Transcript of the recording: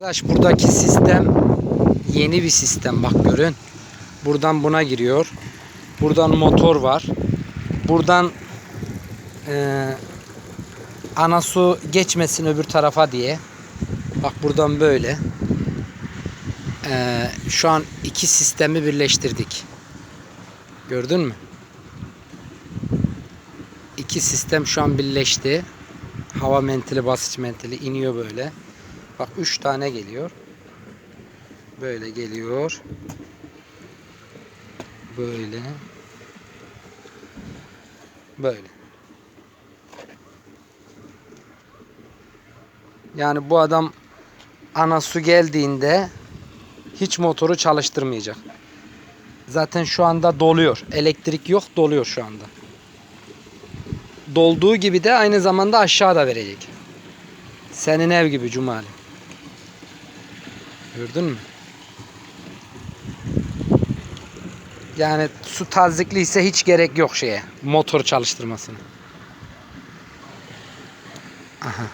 Arkadaş buradaki sistem yeni bir sistem bak görün. Buradan buna giriyor. Buradan motor var. Buradan eee ana su geçmesin öbür tarafa diye. Bak buradan böyle. Eee, şu an iki sistemi birleştirdik. Gördün mü? İki sistem şu an birleşti. Hava mentili, basınç mentili iniyor böyle. Bak 3 tane geliyor. Böyle geliyor. Böyle. Böyle. Yani bu adam ana su geldiğinde hiç motoru çalıştırmayacak. Zaten şu anda doluyor. Elektrik yok, doluyor şu anda. Dolduğu gibi de aynı zamanda aşağıda verecek. Senin ev gibi Cumali. Gördün mü? Yani su tazikli ise hiç gerek yok şeye. Motor çalıştırmasına. Aha.